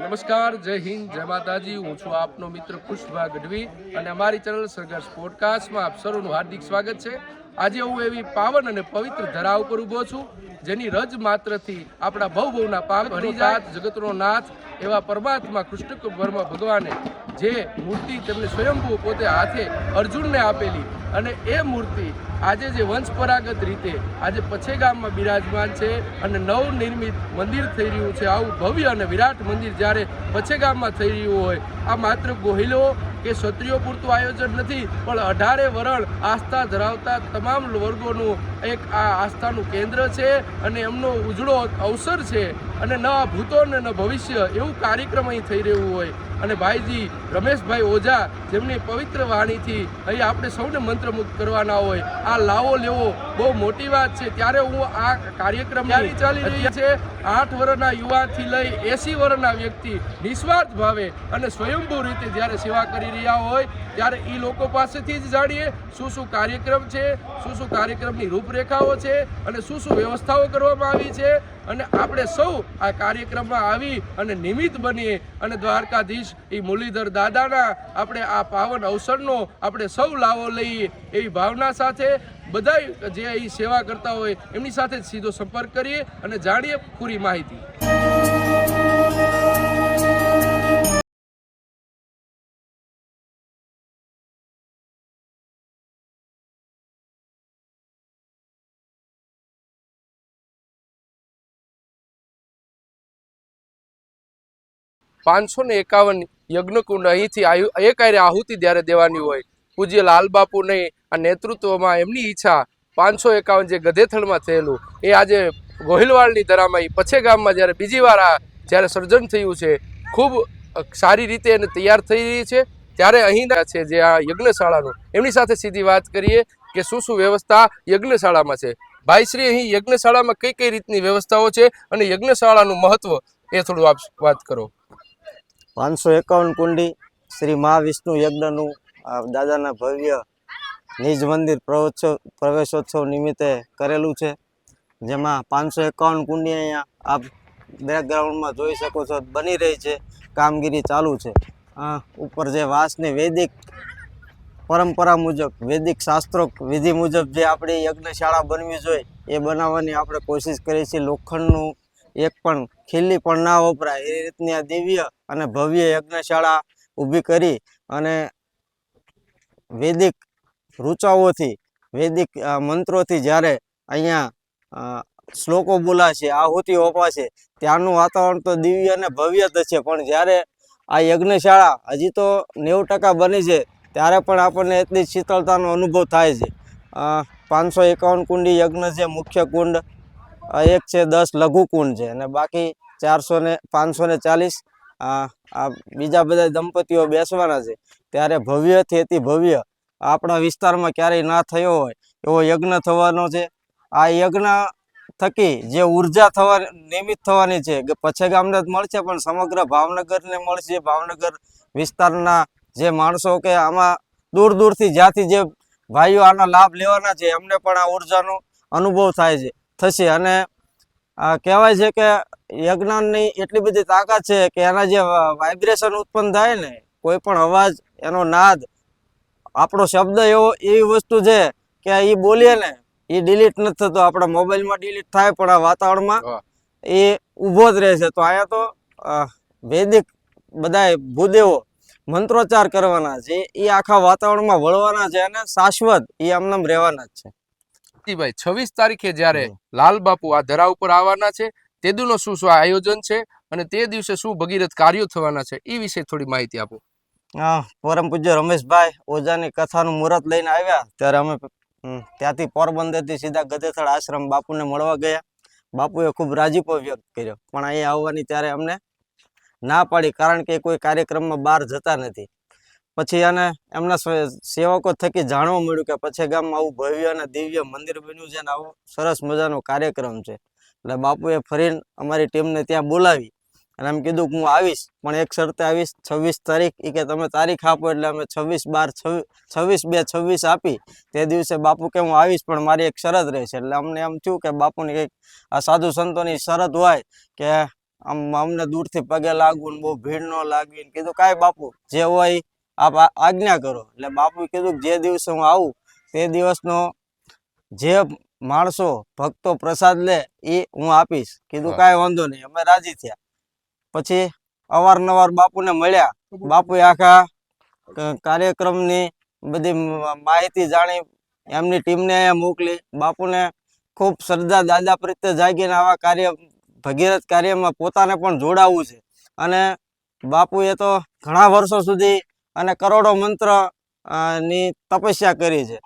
નમસ્કાર, જય હિન્દ, જય માતાજી. હું છું આપનો મિત્ર ખુશભા ગઢવી અને અમારી ચેનલ સરગસ પોડકાસ્ટમાં આપ સૌનું હાર્દિક સ્વાગત છે. આજે હું એવી પાવન અને પવિત્ર ધરા ઉપર ઊભો છું, જેની રજ માત્રથી આપણા બહુ બહુના પાપ હરિજાત, જગતનો નાથ એવા પરમાત્મા કૃષ્ણ વર્મા ભગવાને જે મૂર્તિ તેમને સ્વયંભૂ પોતે હાથે અર્જુનને આપેલી અને એ મૂર્તિ આજે જે વંશપરાગત રીતે આજે પછે ગામમાં બિરાજમાન છે અને નવનિર્મિત મંદિર થઈ રહ્યું છે, આવું ભવ્ય અને વિરાટ મંદિર જ્યારે પછે ગામમાં થઈ રહ્યું હોય, આ માત્ર ગોહિલો કે ક્ષત્રિયો પૂરતું આયોજન નથી, પણ અઢારે વરણ આસ્થા ધરાવતા તમામ વર્ગોનું એક આ આસ્થાનું કેન્દ્ર છે અને એમનો ઉજળો અવસર છે અને ન ભૂતો ને ન ભવિષ્ય એવું કાર્યક્રમ અહીં થઈ રહ્યું હોય. અને ભાઈજી રમેશભાઈ ઓઝા જેમની પવિત્ર વાણીથી અહીં આપણે સૌને મંત્રમુગ્ધ કરવાના હોય આ લાવો લેવો બહુ મોટી વાત છે. ત્યારે હું આ કાર્યક્રમ ચાલી રહી છે? આઠ વર્ષના યુવાથી લઈ એસી વર્ષના વ્યક્તિ નિસ્વાર્થ ભાવે અને સ્વયંભૂ રીતે જ્યારે સેવા કરી રહ્યા હોય ત્યારે એ લોકો પાસેથી જ જાણીએ શું શું કાર્યક્રમ છે શું શું કાર્યક્રમની રૂપરેખાઓ છે અને શું શું વ્યવસ્થાઓ કરવામાં આવી છે અને આપણે સૌ આ કાર્યક્રમમાં આવી અને નિમિત્ત બનીએ અને દ્વારકાધીશ એ મુરલીધર દાદાના આપણે આ પાવન અવસરનો આપણે સૌ લાવો લઈએ એવી ભાવના સાથે બધા જે અહીં સેવા કરતા હોય એમની સાથે સીધો સંપર્ક કરીએ અને જાણીએ પૂરી માહિતી. પાંચસો ને એકાવન યજ્ઞકુંડ અહીંથી એક આરે આહુતિ જ્યારે દેવાની હોય. પૂજ્ય લાલબાપુ નહીં આ નેતૃત્વમાં એમની ઈચ્છા પાંચસો એકાવન જે ગધેથળમાં થયેલું, એ આજે ગોહિલવાડની ધરામાં ઈ પછે ગામમાં જ્યારે બીજી વાર આ જ્યારે સર્જન થયું છે, ખૂબ સારી રીતે એને તૈયાર થઈ રહી છે. ત્યારે અહીંના છે જે આ યજ્ઞશાળાનું. એમની સાથે સીધી વાત કરીએ કે શું શું વ્યવસ્થા યજ્ઞશાળામાં છે. ભાઈશ્રી, અહીં યજ્ઞશાળામાં કઈ કઈ રીતની વ્યવસ્થાઓ છે અને યજ્ઞશાળાનું મહત્વ એ થોડું આપ વાત કરો. પાંચસો એકાવન કુંડી શ્રી મહાવિષ્ણુ યજ્ઞનું દાદાના ભવ્ય નિજ મંદિર પ્રવોત્સવ પ્રવેશોત્સવ નિમિત્તે કરેલું છે. જેમાં પાંચસો એકાવન કુંડી અહીંયા આપ બેકગ્રાઉન્ડમાં જોઈ શકો છો. બની રહી છે. કામગીરી ચાલુ છે. ઉપર જે વાસની વૈદિક પરંપરા મુજબ, વૈદિક શાસ્ત્રો વિધિ મુજબ જે આપણી યજ્ઞશાળા બનવી જોઈએ, એ બનાવવાની આપણે કોશિશ કરીએ છીએ. લોખંડનું એક પણ ખીલ્લી પણ ના વપરાય. એ રીતની આ દિવ્ય અને ભવ્ય યજ્ઞશાળા ઊભી કરી અને વૈદિક રૂચાઓથી, વૈદિક મંત્રોથી જ્યારે અહીંયા શ્લોકો બોલાશે, આહુતિ ઓપાશે ત્યાંનું વાતાવરણ તો દિવ્ય અને ભવ્ય જ છે. પણ જ્યારે આ યજ્ઞશાળા હજી તો નેવું ટકા બની છે, ત્યારે પણ આપણને એટલી શીતળતાનો અનુભવ થાય છે. પાંચસો એકાવન કુંડી યજ્ઞ છે, મુખ્ય કુંડ. એક છે દસ લઘુ કુંડ છે અને બાકી ચારસો ને પાંચસો ને ચાલીસ આ બીજા બધા દંપતીઓ બેસવાના છે. ત્યારે ભવ્યથી અતિ ભવ્ય આપણા વિસ્તારમાં ક્યારેય ના થયો હોય એવો યજ્ઞ થવાનો છે. આ યજ્ઞ થકી જે ઊર્જા થવા, નિયમિત થવાની છે, કે પછે ગામને જ મળશે, પણ સમગ્ર ભાવનગરને મળશે. ભાવનગર વિસ્તારના જે માણસો કે આમાં દૂર દૂરથી જ્યાંથી જે ભાઈઓ આનો લાભ લેવાના છે, એમને પણ આ ઉર્જાનો અનુભવ થાય છે. થશે. અને આ કહેવાય છે કે યજ્ઞની એટલી બધી તાકાત છે કે એના જે વાઇબ્રેશન ઉત્પન્ન થાય ને કોઈ પણ અવાજ એનો નાદ આપણો શબ્દ એવો એવી વસ્તુ છે કે એ બોલીએ ને એ ડિલીટ નથી થતો. આપણા મોબાઈલમાં ડિલીટ થાય પણ આ વાતાવરણમાં એ ઊભો જ રહે છે. તો અહીંયા તો વૈદિક બધાય ભૂદેવો મંત્રોચ્ચાર કરવાના છે. એ આખા વાતાવરણમાં વળવાના છે અને શાશ્વત એ આમનામ રહેવાના જ છે. ભાઈ છવ્વીસ તારીખે જ્યારે. લાલ બાપુ આ ધરા ઉપર આવવાના છે તે દીનો શું શું આયોજન છે અને તે દિવસે શું ભગીરથ કાર્યો થવાના છે એ વિશે થોડી માહિતી આપો. હા પરમ પૂજ્ય રમેશભાઈ ઓઝાની કથાનું મુહૂર્ત લઈને આવ્યા ત્યારે અમે ત્યાંથી પોરબંદરથી સીધા ગધેથળ આશ્રમ બાપુને મળવા ગયા. બાપુએ ખૂબ રાજીપો વ્યક્ત કર્યો પણ અહીંયા આવવાની ત્યારે અમને ના પાડી કારણ કે કોઈ કાર્યક્રમમાં બહાર જતા નથી. પછી અને એમના સેવકો થકી જાણવા મળ્યું કે પછી ગામમાં આવું ભવ્ય અને દિવ્ય મંદિર બન્યું છે અને આવો સરસ મજાનો કાર્યક્રમ છે. એટલે બાપુએ ફરીને અમારી ટીમને ત્યાં બોલાવી અને એમ કીધું કે હું આવીશ, પણ એક શરતે આવીશ, છવ્વીસ તારીખ એ કે તમે તારીખ આપો એટલે અમે છવ્વીસ બાર છવ્વીસ બે છવ્વીસ આપી, તે દિવસે બાપુ કે હું આવીશ, પણ મારી એક શરત રહેશે. એટલે અમને એમ થયું કે બાપુની કંઈક આ સાધુ સંતોની શરત હોય કે આમ અમને દૂરથી પગે લાગવું બહુ ભીડ ન લાગવી કીધું, કાંઈ બાપુ, જે હોય આપ આજ્ઞા કરો. એટલે બાપુએ કીધું કે જે દિવસે હું આવું તે દિવસનો જે માણસો ભક્તો પ્રસાદ લે એ હું આપીશ. કીધું કાંઈ વાંધો નહીં અમે રાજી થયા. પછી અવારનવાર બાપુને મળ્યા. બાપુએ આખા કાર્યક્રમની બધી માહિતી જાણી એમની ટીમને મોકલી. બાપુને ખૂબ શ્રદ્ધા દાદા પ્રત્યે જાગીને આવા કાર્ય ભગીરથ કાર્યમાં પોતાને પણ જોડાવવું છે. અને બાપુએ તો ઘણા વર્ષો સુધી અને કરોડો મંત્રની તપસ્યા કરી છે.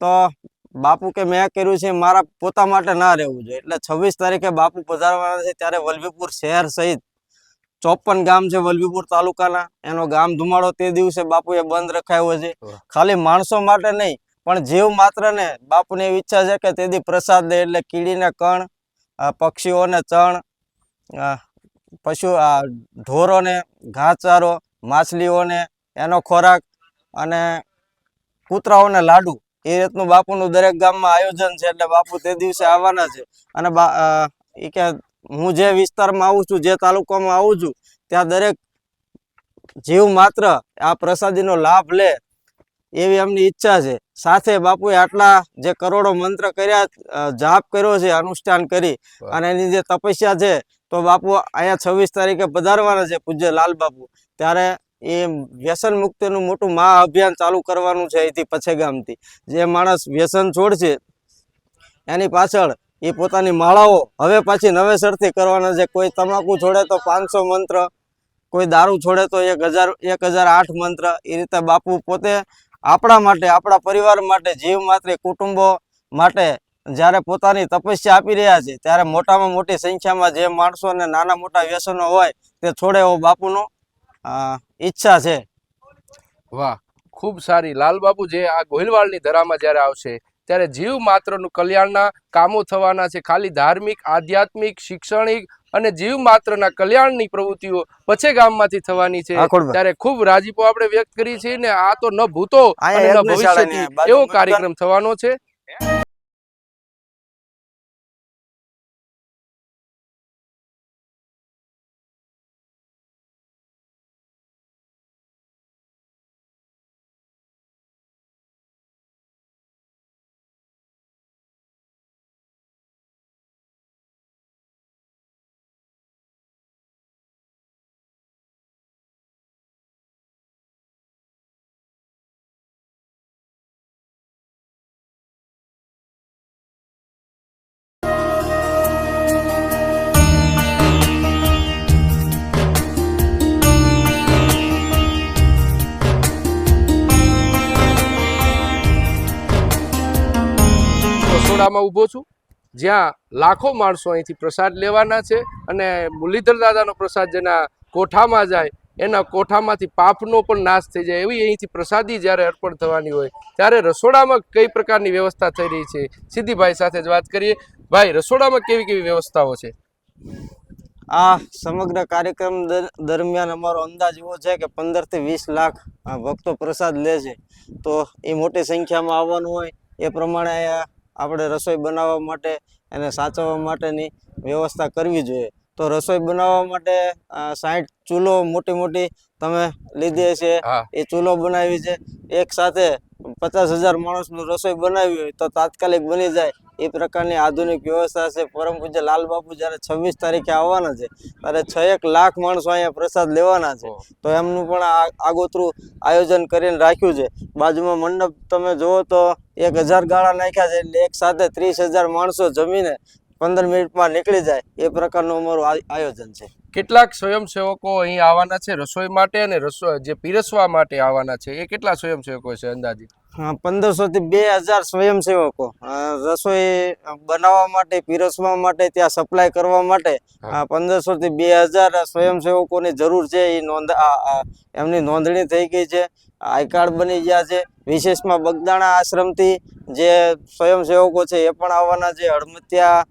તો બાપુ કે મેં કર્યું છે મારા પોતા માટે ના રહેવું જોઈએ. એટલે છવ્વીસ તારીખે બાપુ પધારવાના છે ત્યારે વલભીપુર શહેર સહિત ચોપન ગામ છે વલભીપુર તાલુકાના. એનો ગામ ધુમાડો તે દિવસે બાપુએ બંધ રખાયો છે. ખાલી માણસો માટે નહીં પણ જીવ માત્ર ને બાપુની એવી ઈચ્છા છે કે તેથી પ્રસાદ દે એટલે કીડીને કણ પક્ષીઓને ચણ પશુ ઢોરોને ઘાસચારો માછલીઓને એનો ખોરાક અને કૂતરાઓને લાડુ. એ રીતનું બાપુનું દરેક ગામમાં આયોજન છે એટલે બાપુ તે દિવસે આવવાના છે. અને ઈ કે હું જે વિસ્તારમાં આવું છું જે તાલુકામાં આવું છું ત્યાં દરેક જીવ માત્ર આ પ્રસાદીનો લાભ લે એવી એમની ઈચ્છા છે. સાથે બાપુએ આટલા જે કરોડો મંત્ર કર્યા જાપ કર્યો છે અનુષ્ઠાન કરી અને એની જે તપસ્યા છે તો બાપુ અહીંયા છવ્વીસ તારીખે પધારવાના છે પૂજ્ય લાલ બાપુ. ત્યારે એ વ્યસન મુક્તિનું મોટું મહા અભિયાન ચાલુ કરવાનું છે અહીંથી પછેગામથી. જે માણસ વ્યસન છોડશે, એની પાછળ એ પોતાની માળાઓ હવે પાછી નવેસરથી કરવાના છે. કોઈ તમાકુ છોડે તો પાંચસો મંત્ર, કોઈ દારૂ છોડે તો એક હજાર એક હજાર આઠ મંત્ર. એ રીતે બાપુ પોતે આપણા માટે, આપણા પરિવાર માટે, જીવ માત્ર, કુટુંબો માટે જ્યારે પોતાની તપસ્યા આપી રહ્યા છે, ત્યારે મોટામાં મોટી સંખ્યામાં જે માણસોને નાના મોટા વ્યસનો હોય તે છોડે એવો બાપુનો ઈચ્છા છે. વાહ ખૂબ સારી. લાલબાબુ જે આ ગોહિલવાડની ધરામાં જ્યારે આવશે ત્યારે જીવ માત્રનું કલ્યાણના કામો થવાના છે. ખાલી ધાર્મિક આધ્યાત્મિક શૈક્ષણિક અને જીવ માત્રના કલ્યાણની પ્રવૃત્તિઓ પછે ગામમાંથી થવાની છે. ત્યારે ખૂબ રાજીપો આપણે વ્યક્ત કરી છે ને આ તો ન ભૂતો અને ન ભવિષ્ય ભવિષ્યથી એવો કાર્યક્રમ થવાનો છે. રસોડામાં ઊભો છું. જ્યાં લાખો માણસો અહીંથી પ્રસાદ લેવાના છે અને મુરલીધર દાદાનો પ્રસાદ જેના કોઠામાં જાય, એના કોઠામાંથી પાપનો પણ નાશ થઈ જાય એવી અહીંથી પ્રસાદી જ્યારે અર્પણ થવાની હોય, ત્યારે રસોડામાં કઈ પ્રકારની વ્યવસ્થા થઈ રહી છે? સિદ્ધિભાઈ સાથે જ વાત કરીએ. ભાઈ, રસોડામાં કેવી કેવી વ્યવસ્થાઓ છે? આ સમગ્ર કાર્યક્રમ દરમિયાન અમારો અંદાજ એવો છે કે પંદરથી વીસ લાખ ભક્તો પ્રસાદ લે છે. તો એ મોટી સંખ્યામાં આવવાનું હોય, એ પ્રમાણે આપણે રસોઈ બનાવવા માટે એને સાચવવા માટેની વ્યવસ્થા કરવી જોઈએ. તો રસોઈ બનાવવા માટે સાઠ ચૂલો મોટી મોટી તમે લીધી છે એ ચૂલો બનાવી છે. એક સાથે પચાસ હજાર માણસનું રસોઈ બનાવી હોય તો તાત્કાલિક બની જાય. એ પ્રકારની આધુનિક વ્યવસ્થા છે. પરમ પૂજ્ય લાલબાપુ જ્યારે છવ્વીસ તારીખે આવવાના છે ત્યારે છ એક લાખ માણસો અહીંયા પ્રસાદ લેવાના છે. તો એમનું પણ આ- આગોતરું આયોજન કરીને રાખ્યું છે. બાજુમાં મંડપ તમે જુઓ તો એક હજાર ગાળા નાખ્યા છે એટલે એક સાથે ત્રીસ હજાર માણસો જમીને પંદર મિનિટમાં નીકળી જાય. એ પ્રકારનું અમારું આયોજન છે. કેટલાક સ્વયંસેવકો અહીં આવવાના છે રસોઈ માટે અને રસોઈ જે પીરસવા માટે આવવાના છે. એ કેટલા સ્વયંસેવકો છે અંદાજે હા પંદરસો થી બે હજાર સ્વયંસેવકો. રસોઈ બનાવવા માટે પીરસવા માટે ત્યાં સપ્લાય કરવા માટે. પંદરસો થી બે હજાર સ્વયંસેવકોની જરૂર છે. એ નોંધ એમની નોંધણી થઈ ગઈ છે. આઈ કાર્ડ બની ગયા છે. વિશેષમાં બગદાણા આશ્રમથી જે સ્વયંસેવકો છે એ પણ આવવાના છે. હળમતિયા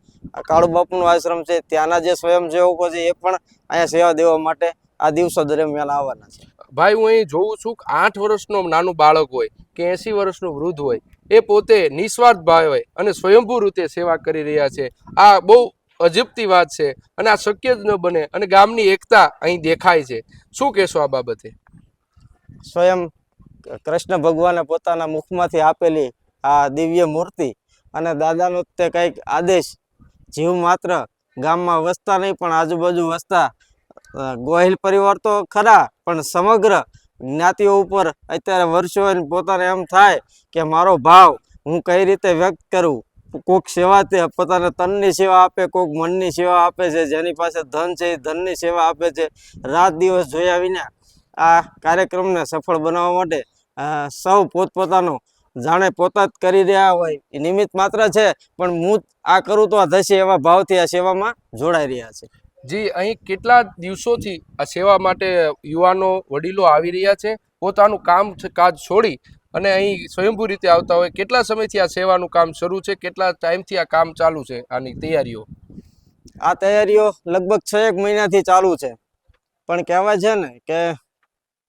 કાળુબાપુનો આશ્રમ છે. ત્યાંના જે સ્વયંસેવકો છે એ પણ અહીંયા સેવા દેવા માટે આ દિવસો દરમિયાન આવવાના છે. ભાઈ હું અહીં જોઉં છું કે આઠ વર્ષનો નાનું બાળક હોય કે એસી વર્ષનું વૃદ્ધ હોય એ પોતે નિસ્વાર્થ ભાવે અને સ્વયંભૂ રીતે સેવા કરી રહ્યા છે. આ બહુ અજીબતી વાત છે અને આ શક્ય જ ન બને અને ગામની એકતા અહીં દેખાય છે. શું કહેશો આ બાબતે? સ્વયં કૃષ્ણ ભગવાને પોતાના મુખમાંથી આપેલી આ દિવ્ય મૂર્તિ અને દાદાનો તે કંઈક આદેશ જીવ માત્ર ગામમાં વસતા નહીં, પણ આજુબાજુ વસતા. ગોહિલ પરિવાર તો ખરા, પણ સમગ્ર જ્ઞાતિઓ ઉપર અત્યારે વર્ષો પોતાને એમ થાય કે મારો ભાવ હું કઈ રીતે વ્યક્ત કરું? કોક સેવા તે પોતાના તનની સેવા આપે, કોક મનની સેવા આપે છે, જેની પાસે ધન છે એ ધનની સેવા આપે છે. રાત દિવસ જોયા વિના આ કાર્યક્રમને સફળ બનાવવા માટે સૌ પોતપોતાનો જાણે પોતા જ કરી રહ્યા હોય. એ નિમિત્ત માત્ર છે પણ હું આ કરું તો આ થશે એવા ભાવથી આ સેવામાં જોડાઈ રહ્યા છે. જી અહીં કેટલા દિવસોથી આ સેવા માટે યુવાનો વડીલો આવી રહ્યા છે? પોતાનું કામ કાજ છોડી અને અહીં સ્વયંભૂ રીતે આવતા હોય. કેટલા સમયથી આ સેવાનું કામ શરૂ છે? કેટલા ટાઈમથી આ કામ ચાલુ છે? આની તૈયારીઓ. આ તૈયારીઓ લગભગ છ એક મહિનાથી ચાલુ છે. પણ કહેવાય છે ને કે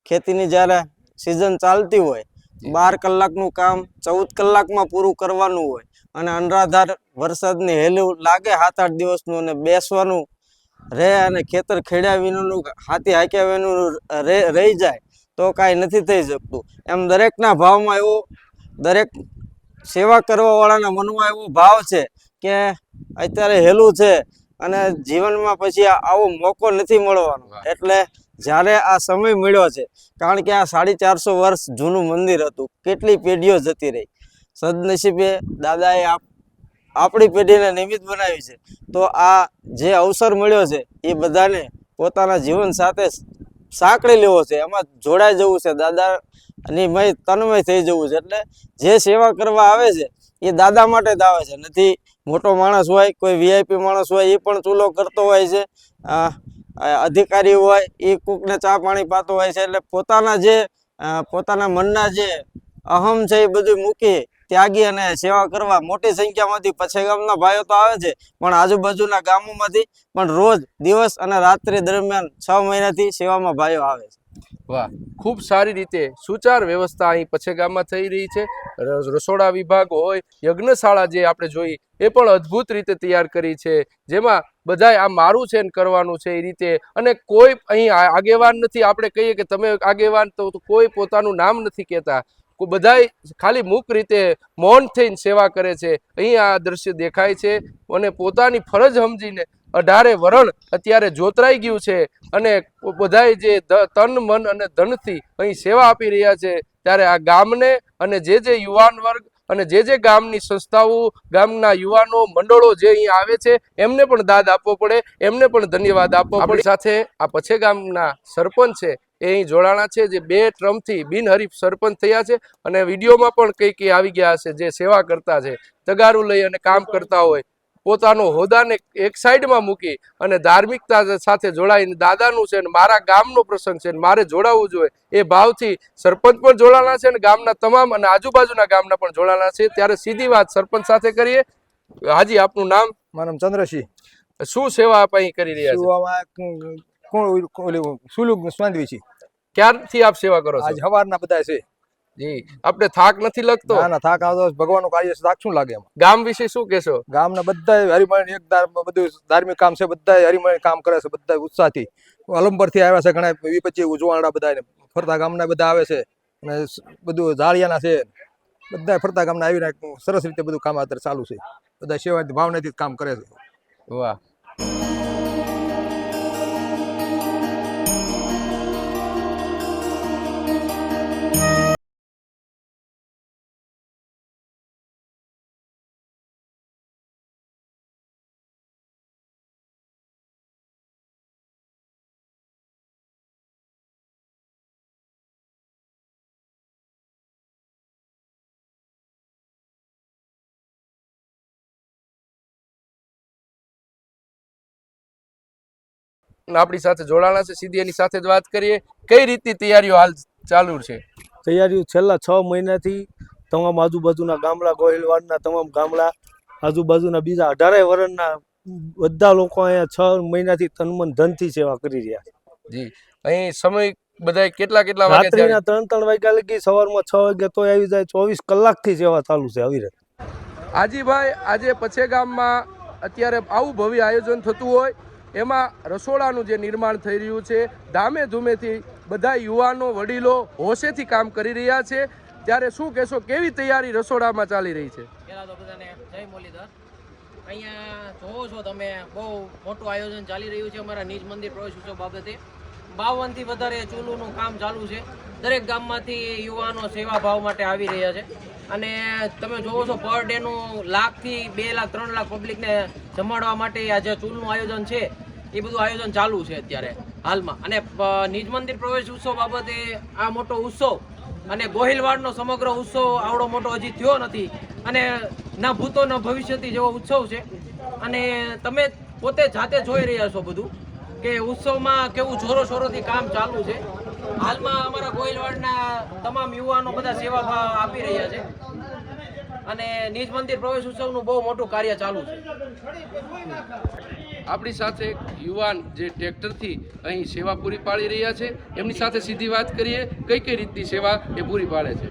ખેતીની જ્યારે સિઝન ચાલતી હોય બાર કલાકનું કામ ચૌદ કલાકમાં પૂરું કરવાનું હોય અને અનરાધાર વરસાદની હેલું લાગે સાત આઠ દિવસનું અને બેસવાનું રહે અને ખેતર ખેડ્યા વિનાનું હાથી હાંક્યા વિનાનું રહે- રહી જાય તો કાંઈ નથી થઈ શકતું. એમ દરેકના ભાવમાં એવો દરેક સેવા કરવાવાળાના મનમાં એવો ભાવ છે કે અત્યારે હેલું છે અને જીવનમાં પછી આવો મોકો નથી મળવાનો. એટલે જ્યારે આ સમય મળ્યો છે, કારણ કે આ સાડી ચારસો વર્ષ જૂનું મંદિર હતું, કેટલી પેઢીઓ જતી રહી. સદનસીબે દાદાએ આપ, આપણી પેઢીને નિમિત્ત બનાવી છે. તો આ જે અવસર મળ્યો છે, એ બધાને પોતાના જીવન સાથે સાંકળી લેવો છે. એમાં જોડાઈ જવું છે, દાદાની મય, તન્મય થઈ જવું છે. એટલે જે સેવા કરવા આવે છે, એ દાદા માટે જ આવે છે. નથી મોટો માણસ હોય, કોઈ વીઆઈપી માણસ હોય, એ પણ ચૂલો કરતો હોય છે. અધિકારી હોય, એ કૂકને ચા પાણી પાતું હોય છે એટલે પોતાના જે પોતાના મનના જે અહમ છે એ બધું મૂકી ત્યાગી અને સેવા કરવા મોટી સંખ્યામાંથી પછે ગામના ભાઈઓ તો આવે છે, પણ આજુબાજુના ગામોમાંથી પણ રોજ દિવસ અને રાત્રિ દરમિયાન છ મહિનાથી સેવામાં ભાઈઓ આવે છે. વાહ, ખૂબ સારી રીતે સુચાર વ્યવસ્થા અહીં પછેગામમાં થઈ રહી છે. રસોડા વિભાગ હોય, યજ્ઞશાળા જે આપણે જોઈ, એ પણ અદ્ભુત રીતે તૈયાર કરી છે. જેમાં બધાય આ મારું છે ને કરવાનું છે એ રીતે. અને કોઈ અહીં આગેવાન નથી, આપણે કહીએ કે તમે આગેવાન તો કોઈ પોતાનું નામ નથી કહેતા. બધાય ખાલી મૂક રીતે મૌન થઈને સેવા કરે છે. અહીં આ દ્રશ્ય દેખાય છે. અને પોતાની ફરજ સમજીને અઢારે વરણ અત્યારે જોતરાઈ ગયું છે અને બધાય જે તન, મન અને ધનથી અહીં સેવા આપી રહ્યા છે. ત્યારે આ ગામને અને જે જે યુવાન વર્ગ અને જે જે ગામની સંસ્થાઓ, ગામના યુવાનો, મંડળો જે અહીં આવે છે, એમને પણ દાદ આપવો પડે, એમને પણ ધન્યવાદ આપવો પડે. સાથે આ પછે ગામના સરપંચ છે, એ અહીં જોડાણા છે, જે બે ટ્રમથી બિનહરીફ સરપંચ થયા છે અને વિડીયોમાં પણ કઈ કઈ આવી ગયા હશે, જે સેવા કરતા છે. તગારું લઈ અને કામ કરતા હોય પોતાનો હોદાને એક સાઈડમાં મૂકી અને ધાર્મિકતા સાથે જોડાઈને દાદાનું છે ને મારા ગામનો પ્રસંગ છે ને મારે જોડાવવું જોઈએ. એ ભાવથી સરપંચ પણ જોડાણા છે અને ગામના તમામ અને આજુબાજુના ગામના પણ જોડાણા છે. ત્યારે સીધી વાત સરપંચ સાથે કરીએ. હાજી આપનું નામ? મારું ચંદ્રસિંહ. શું સેવા આપ અહીં કરી રહ્યા છો? સુલુક સ્વાંદવી છે ક્યારથી આપ સેવા કરો આજ સવારના બધા છે. જી. આપણે થાક નથી લગતો? ના ના થાક આવતો ભગવાનનું કાર્ય છે, થાક શું લાગે એમાં? ગામ વિશે શું કહેશો? ગામના બધા હરિમણ એક બધું ધાર્મિક કામ છે બધા હરિમણ કામ કરે છે બધા ઉત્સાહથી. અલંબરથી આવ્યા છે ઘણા વી પચીસ ઉજવાણા બધા ફરતા ગામના બધા આવે છે અને બધું ઝાડિયાના છે. બધા ફરતા ગામના આવીને સરસ રીતે બધું કામ અત્યારે ચાલુ છે. બધા સેવાથી ભાવનાથી કામ કરે છે. વાહ. આપણી સાથે જોડાણા છે. સીધી એની સાથે જ વાત કરીએ. કઈ રીતની તૈયારીઓ હાલ ચાલુ છે? તૈયારીઓ છેલ્લા છ મહિનાથી તમામ આજુબાજુના ગામડા ગોહિલવાડના તમામ ગામડા આજુબાજુના બીજા અઢારે વર્ષના બધા લોકો અહીંયા છ મહિનાથી તનમન ધનથી સેવા કરી રહ્યા છે. જી. અહીં સમય બધા કેટલા કેટલા વાગે રાત્રિના ત્રણ ત્રણ વાગ્યા લગી સવારમાં છ વાગે તો આવી જાય. ચોવીસ કલાકથી સેવા ચાલુ છે આવી રીતે. આજીભાઈ આજે પછે ગામમાં અત્યારે આવું ભવ્ય આયોજન થતું હોય એમાં રસોડાનું જે નિર્માણ થઈ રહ્યું છે ધામે ધૂમેથી બધા યુવાનો, વડીલો હોશેથી કામ કરી રહ્યા છે. ત્યારે શું કહેશો, કેવી તૈયારી રસોડામાં ચાલી રહી છે? પહેલા તો બધાને જય મુરલીધર. અહીંયા જોવો છો તમે, બહુ મોટું આયોજન ચાલી રહ્યું છે અમારા નિજ મંદિર પ્રવેશ બાબતે. બાવનથી વધારે ચૂલુનું કામ ચાલુ છે. દરેક ગામમાંથી યુવાનો સેવા ભાવ માટે આવી રહ્યા છે. અને તમે જોવો છો પર ડેનું લાખથી બે લાખ, ત્રણ લાખ પબ્લિકને જમાડવા માટે આ જે ચૂલનું આયોજન છે. એ બધું આયોજન ચાલુ છે અત્યારે હાલમાં. અને નિજ મંદિર પ્રવેશ ઉત્સવ બાબતે આ મોટો ઉત્સવ અને ગોહિલવાડનો સમગ્ર ઉત્સવ આવડો મોટો હજી થયો નથી. અને ના ભૂતો, ના ભવિષ્યથી જેવો ઉત્સવ છે. અને તમે પોતે જાતે જોઈ રહ્યા છો બધું કે ઉત્સવમાં કેવું જોરો શોરોથી કામ ચાલુ છે. હાલમાં અમારા ગોહિલવાડના તમામ યુવાનો બધા સેવા આપી રહ્યા છે. અને નિજ મંદિર પ્રવેશ ઉત્સવનું બહુ મોટું કાર્ય ચાલુ છે. આપણી સાથે યુવાન જે ટ્રેક્ટરથી અહીં સેવા પૂરી પાડી રહ્યા છે એમની સાથે સીધી વાત કરીએ કઈ કઈ રીતની સેવા એ પૂરી પાડે છે?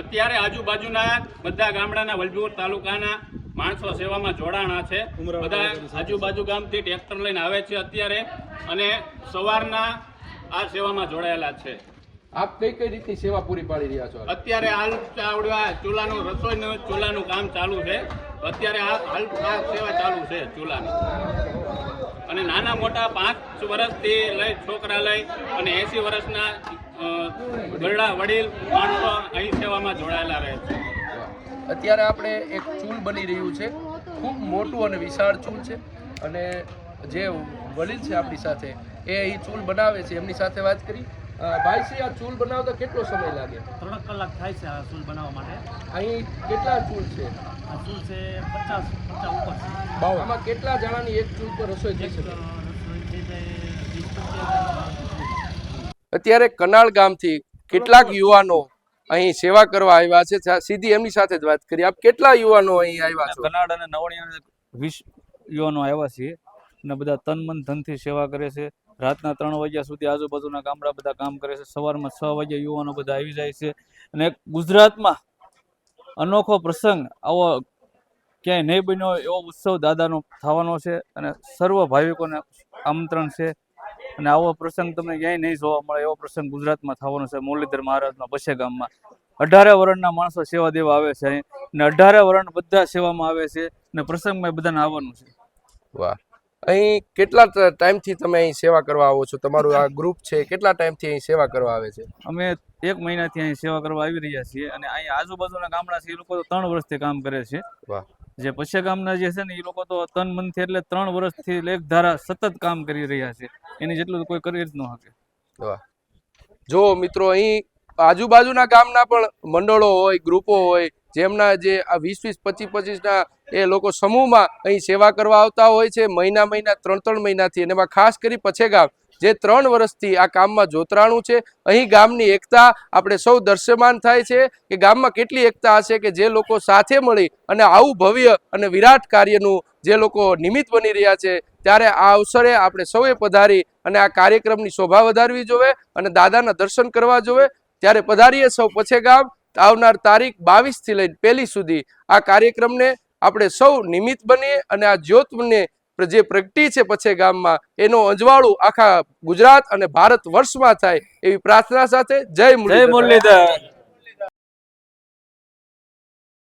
અત્યારે આજુબાજુના બધા ગામડાના વલભીપુર તાલુકાના માણસો સેવામાં જોડાણા છે. બધા આજુબાજુ ગામથી ટ્રેક્ટર લઈને આવે છે અત્યારે અને સવારના આ સેવામાં જોડાયેલા છે. આપ કઈ કઈ રીતની સેવા પૂરી પાડી રહ્યા છો? અત્યારે હાલ ચાવડવા ચૂલાનું રસોઈનું ચૂલાનું કામ ચાલુ છે. અત્યારે આ હાલ આ સેવા ચાલુ છે ચૂલાની. અને નાના મોટા પાંચ વર્ષથી લઈ છોકરા લઈ અને એસી વર્ષના ગરડા વડીલ માણસો અહીં સેવામાં જોડાયેલા રહે છે. અત્યારે આપણે એક ચૂલ બની રહ્યું છે. ખૂબ મોટું અને વિશાળ ચૂલ છે. અને જે વડીલ છે આપણી સાથે એ અહીં ચૂલ બનાવે છે. એમની સાથે વાત કરી. ભાઈ શ્રી આ ચૂલ બનાવતા કેટલો સમય લાગે? ત્રણ કલાક થાય છે આ ચૂલ બનાવવા માટે. અહીં કેટલા ચૂલ છે? આ ચૂલ છે પચાસ પચાસ ઉપર છે. આમાં કેટલા જણાની એક ચૂલ પર રસોઈ જઈ શકે? અત્યારે કનાળ ગામથી કેટલાક યુવાનો અહીં સેવા કરવા આવ્યા છે. સીધી એમની સાથે જ વાત કરી આપ કેટલા યુવાનો અહીં આવ્યા છો? કનાળ અને નવણીયા વીસ યુવાનો આવ્યા છીએ અને બધા તન મન ધનથી સેવા કરે છે. રાતના ત્રણ વાગ્યા સુધી આજુબાજુના ગામડા બધા કામ કરે છે. સવારમાં છ વાગ્યા યુવાનો બધા આવી જાય છે. અને ગુજરાતમાં અનોખો પ્રસંગ, આવો ક્યાંય નહીં બન્યો એવો ઉત્સવ દાદાનો થવાનો છે અને સર્વ ભાવિકોને આમંત્રણ છે. અને આવો પ્રસંગ તમને ક્યાંય નહીં જોવા મળે એવો પ્રસંગ ગુજરાતમાં થવાનો છે મુરલીધર મહારાજના બસે ગામમાં. અઢારે વર્ણના માણસો સેવા દેવા આવે છે અહીં. અને અઢારે વર્ણ બધા સેવામાં આવે છે. અને પ્રસંગમાં બધાને આવવાનું છે. વાહ. અહીં કેટલા ટાઈમથી તમે અહીં સેવા કરવા આવો છો? તમારું આ ગ્રુપ છે કેટલા ટાઈમથી અહીં સેવા કરવા આવે છે? અમે એક મહિનાથી અહીં સેવા કરવા આવી રહ્યા છીએ અને અહીં આજુબાજુના ગામડા છે એ લોકો તો ત્રણ વર્ષથી કામ કરે છે. વાહ. જે પછે ગામના જે છે ને એ લોકો તો તન મનથી એટલે ત્રણ વર્ષથી લેખ ધારા સતત કામ કરી રહ્યા છે. એની જેટલું કોઈ કરી જ ન શકે. જો મિત્રો અહીં આજુબાજુના ગામના પણ મંડળો હોય, ગ્રુપો હોય, જેમના જે આ વીસ વીસ પચીસ પચીસના એ લોકો સમૂહમાં અહીં સેવા કરવા આવતા હોય છે, મહિના મહિના, ત્રણ ત્રણ મહિનાથી. અને એમાં ખાસ કરી પછે ગામ જે ત્રણ વર્ષથી આ કામમાં જોતરાણું છે. અહીં ગામની એકતા આપણે સૌ દૃશ્યમાન થાય છે કે ગામમાં કેટલી એકતા હશે કે જે લોકો સાથે મળી અને આવું ભવ્ય અને વિરાટ કાર્યનું જે લોકો નિમિત્ત બની રહ્યા છે, ત્યારે આ અવસરે આપણે સૌએ પધારી અને આ કાર્યક્રમની શોભા વધારવી જોવે અને દાદાના દર્શન કરવા જોવે ત્યારે પધારીએ સૌ પછે ગામ. આવનાર તારીખ બાવીસથી લઈને પહેલી સુધી આ કાર્યક્રમને આપણે સૌ નિમિત્ત બનીએ અને આ જ્યોતને જે પ્રગટી છે પછે ગામમાં એનો અજવાળું આખા ગુજરાત અને ભારત વર્ષમાં થાય એવી પ્રાર્થના સાથે જય મુરલીધર.